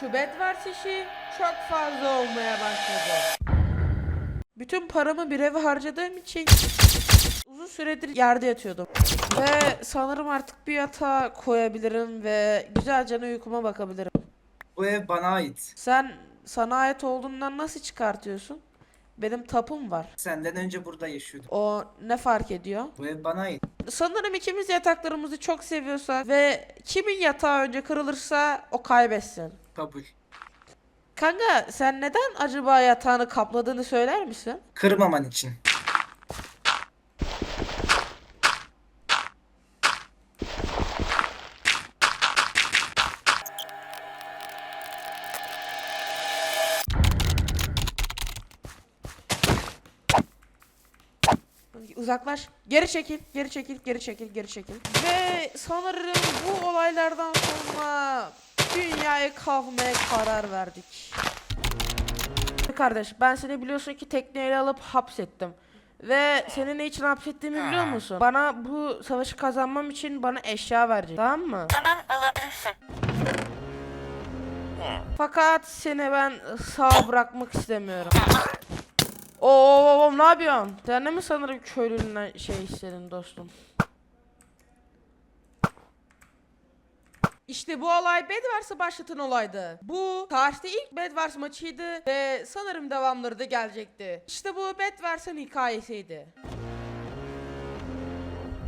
Şu Bedwars işi çok fazla olmaya başladı. Bütün paramı bir eve harcadığım için uzun süredir yerde yatıyordum. Ve sanırım artık bir yatağa koyabilirim ve güzelce uykuma bakabilirim. Bu ev bana ait. Sen sana ait olduğundan nasıl çıkartıyorsun? Benim tapum var. Senden önce burada yaşıyordum. O ne fark ediyor? Bu ev bana ait. Sanırım ikimiz yataklarımızı çok seviyorsak ve kimin yatağı önce kırılırsa o kaybetsin. Kabul. Kanka sen neden acaba yatağını kapladığını söyler misin? Kırmaman için. Uzaklaş. Geri çekil, geri çekil, geri çekil, geri çekil. Ve sanırım bu olaylardan sonra dünyayı kavmaya karar verdik. Kardeş ben seni biliyorsun ki tekneyle alıp hapsettim. Ve seni ne için hapsettiğimi biliyor musun? Bana bu savaşı kazanmam için bana eşya verecek. Tamam mı? Tamam alabilirsin. Fakat seni ben sağ bırakmak istemiyorum. Oo, ne yapıyorsun? Sen de mi sanırım köylülüğünden şey istedin dostum? İşte bu olay Bedwars'ı başlatan olaydı. Bu tarihte ilk Bedwars maçıydı ve sanırım devamları da gelecekti. İşte bu Bedwars'ın hikayesiydi.